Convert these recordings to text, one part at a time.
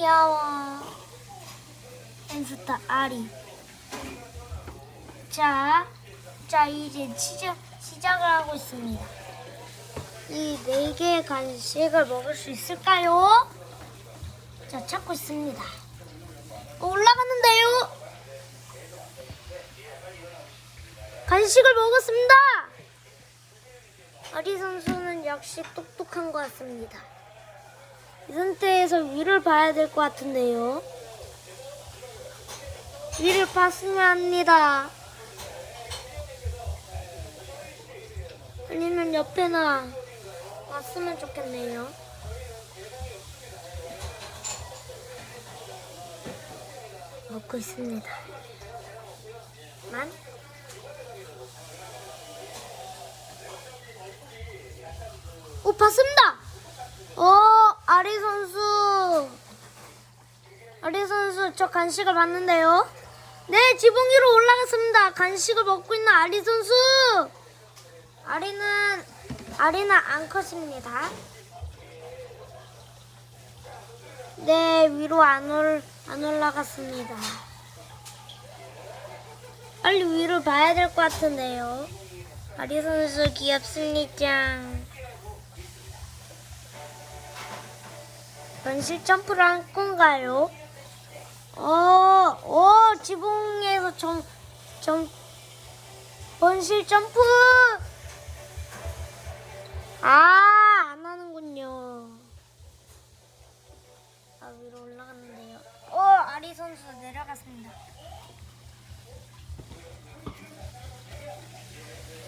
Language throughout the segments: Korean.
귀여워. 햄스터 아리. 자, 자 이제 시작 시작을 하고 있습니다. 이 네 개의 간식을 먹을 수 있을까요? 자, 찾고 있습니다. 어, 올라갔는데요. 간식을 먹었습니다. 아리 선수는 역시 똑똑한 것 같습니다. 이 상태에서 위를 봐야 될 것 같은데요. 위를 봤으면 합니다. 아니면 옆에나 왔으면 좋겠네요. 먹고 있습니다. 만 오, 봤습니다! 어, 아리 선수. 아리 선수, 저 간식을 봤는데요. 네, 지붕 위로 올라갔습니다. 간식을 먹고 있는 아리 선수. 아리는, 아리는 앙컷입니다. 네, 위로 안, 올, 안 올라갔습니다. 빨리 위를 봐야 될 것 같은데요. 아리 선수 귀엽습니다. 번실 점프를 한 건가요? 어, 어, 지붕에서 점, 점, 번실 점프! 아, 안 하는군요. 아, 위로 올라갔는데요. 어, 아리 선수 내려갔습니다.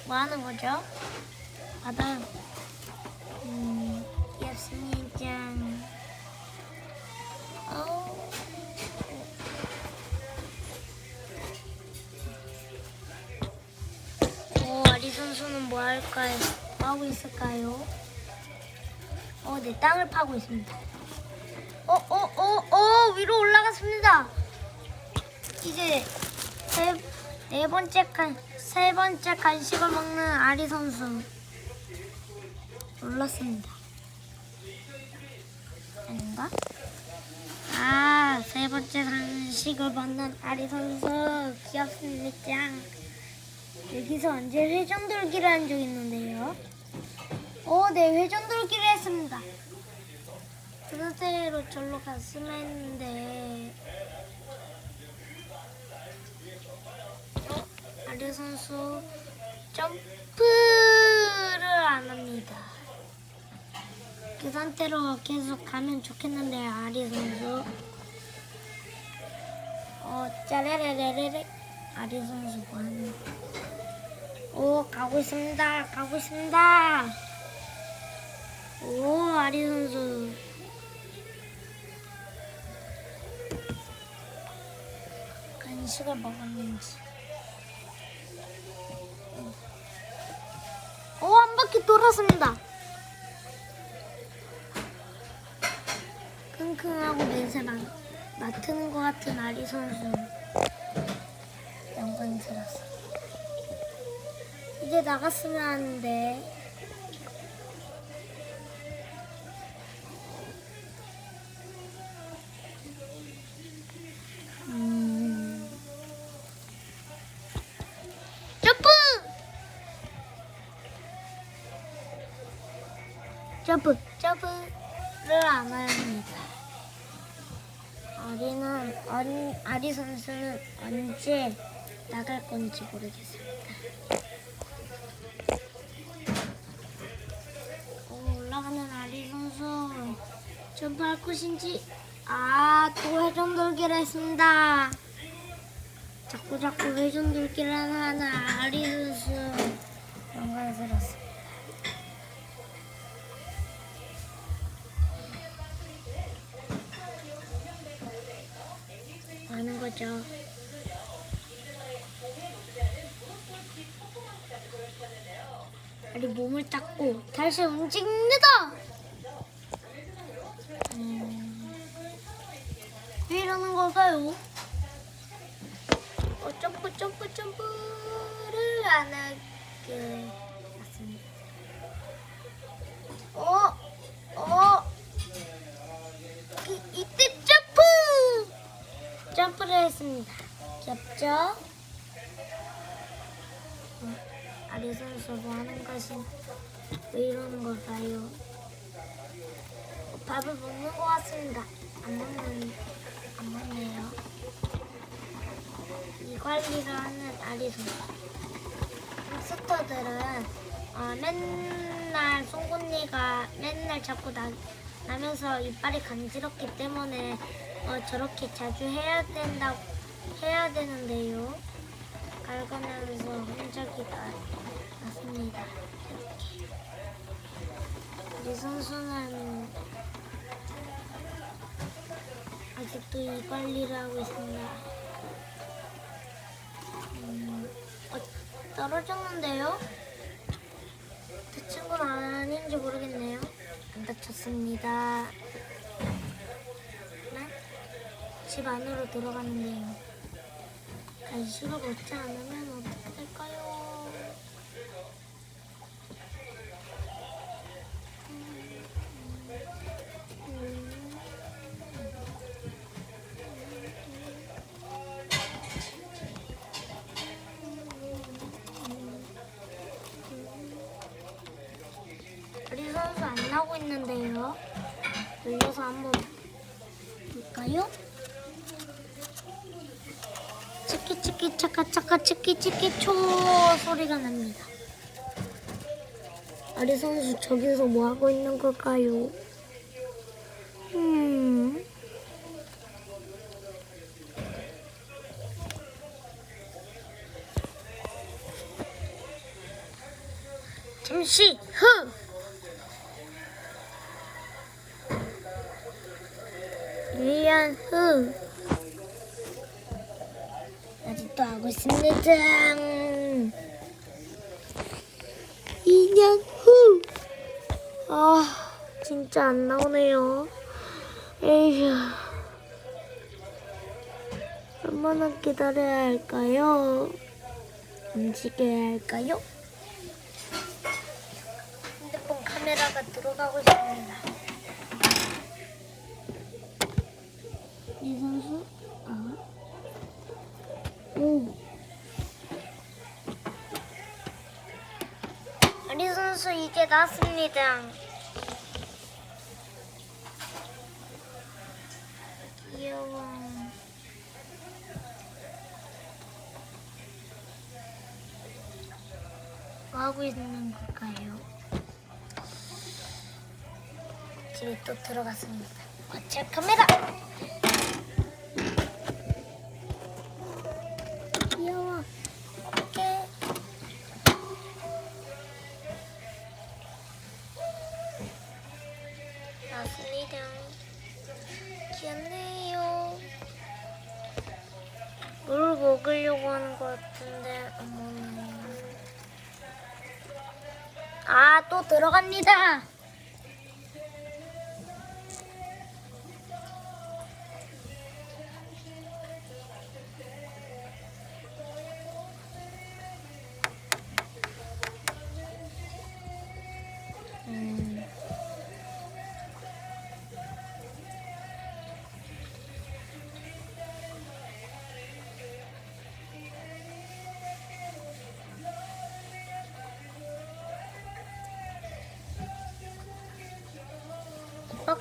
뭐 하는 거죠? 바다, 음, 귀엽습니다. 선수는 뭐 할까요? 뭐 하고 있을까요? 어, 네, 땅을 파고 있습니다. 어, 어, 어, 어, 위로 올라갔습니다. 이제 세, 네 번째 간, 세 번째 간식을 먹는 아리 선수. 올랐습니다. 아닌가? 아, 세 번째 간식을 먹는 아리 선수 귀엽습니다. 여기서 언제 회전 돌기를 한 적 있는데요? 오, 네, 회전 돌기를 했습니다. 그대로 절로 갔으면 했는데 어? 아리 선수 점프를 안 합니다. 그 상태로 계속 가면 좋겠는데 아리 선수 어 짜레레레레레 아리 선수 뭐 하는 오 가고 있습니다. 가고 있습니다. 오 아리 선수. 간식을 먹었는지. 오 한 바퀴 돌았습니다. 킁킁하고 냄새 맡, 맡는 것 같은 아리 선수. 영광스럽어 이제 나갔으면 하는데 음. 점프! 점프, 점프를 안 합니다. 아리는 언, 아리 선수는 언제 나갈 건지 모르겠습니다. 점프할 것인지 아 또 회전 돌기를 했습니다. 자꾸 자꾸 회전 돌기를 하는 아리 선수 영광스럽습니다. 하는 거죠. 아리 몸을 닦고 다시 움직입니다. 음, 왜 걸까요? 어, 점프 점프 점프를 안 하게. 어, 어, 이, 이때 점프 점프를 했습니다. 귀엽죠? 어, 아리 선수 뭐 하는 것이 왜 이러는 걸까요? 어, 밥을 먹는 것 같습니다. 안 먹는, 안 먹네요. 이 관리를 하는 아리 선수. ham스터들은 어, 맨날 송곳니가 맨날 자꾸 나, 나면서 이빨이 간지럽기 때문에 어, 저렇게 자주 해야 된다 해야 되는데요. 갈가면서 흔적이가 났습니다. 이렇게. 우리 선수는 아직도 이 관리를 하고 있습니다. 음, 어, 떨어졌는데요? 다친 건 아닌지 모르겠네요. 안 다쳤습니다. 네? 집 안으로 들어갔는데요. 간식을 먹지 않으면 우리 선수 안 나오고 있는데요. 눌려서 한번 볼까요? 치키 치키 차카 차카 치키 치키 초 소리가 납니다. 아리 선수 저기서 뭐 하고 있는 걸까요? 음. 잠시 후. 일년 후. 아직도 하고 있습니다. 2년 후. 아, 진짜 안 나오네요. 에휴. 얼마나 기다려야 할까요? 움직여야 할까요? 핸드폰 카메라가 들어가고 있습니다. 이제 났습니다. 귀여워. 뭐 하고 있는 걸까요? 집에 또 들어갔습니다. 거칠 카메라. 먹으려고 하는 것 같은데, 어머나. 아, 또 들어갑니다.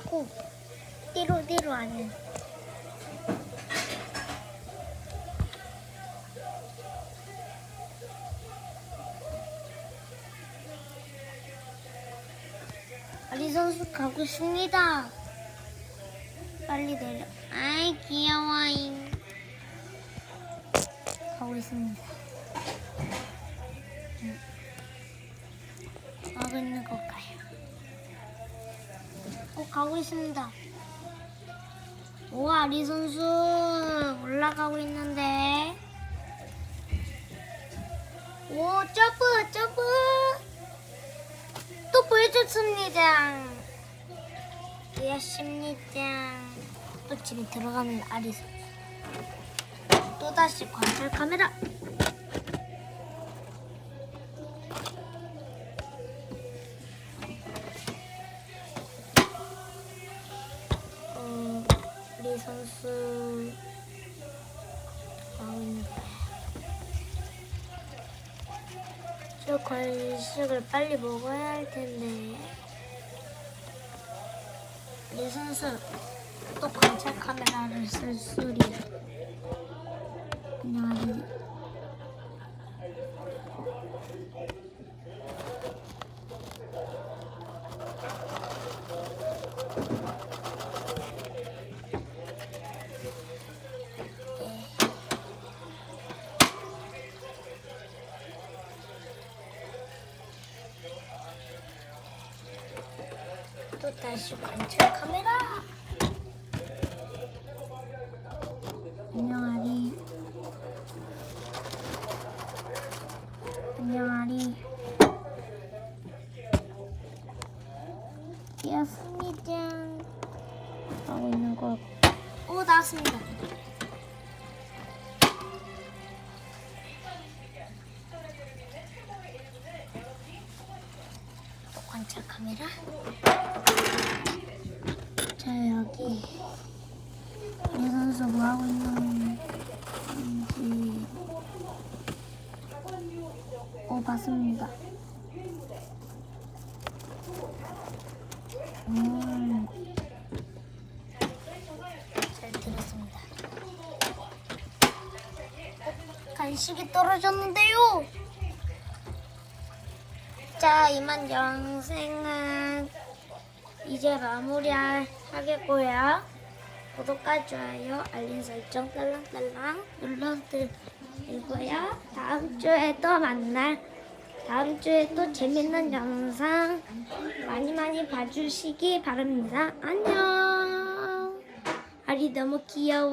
빠꾸 띠로 띠로 아니야. 아리 선수 가고 있습니다. 빨리 내려. 아이 귀여워잉. 가고 있습니다. 음. 하고 있는 걸까요? 어, 가고 있습니다. 오, 아리 선수 올라가고 있는데. 오, 점프, 점프. 또 보여줬습니다. 되었습니다. 또 집에 들어가는 아리 선수. 또 다시 관찰 카메라. 간식을 빨리 먹어야 할 텐데. 내 선수 또 관찰 카메라를 쓸 소리. 안녕하세요. 또 다시 관찰 카메라. 안녕하리. 안녕하리. 되었습니다. 하고 있는 거. 오 나왔습니다. 이 선수 뭐 하고 있는지 오 봤습니다. 음. 잘 들었습니다. 어, 간식이 떨어졌는데요. 자 이만 영생은 이제 마무리하겠고요. 구독과 좋아요, 알림 설정 딸랑딸랑 눌러드리고요. 다음 주에 또 만날, 다음 주에 또 재밌는 영상 많이 많이 봐주시기 바랍니다. 안녕. 아리 너무 귀여워.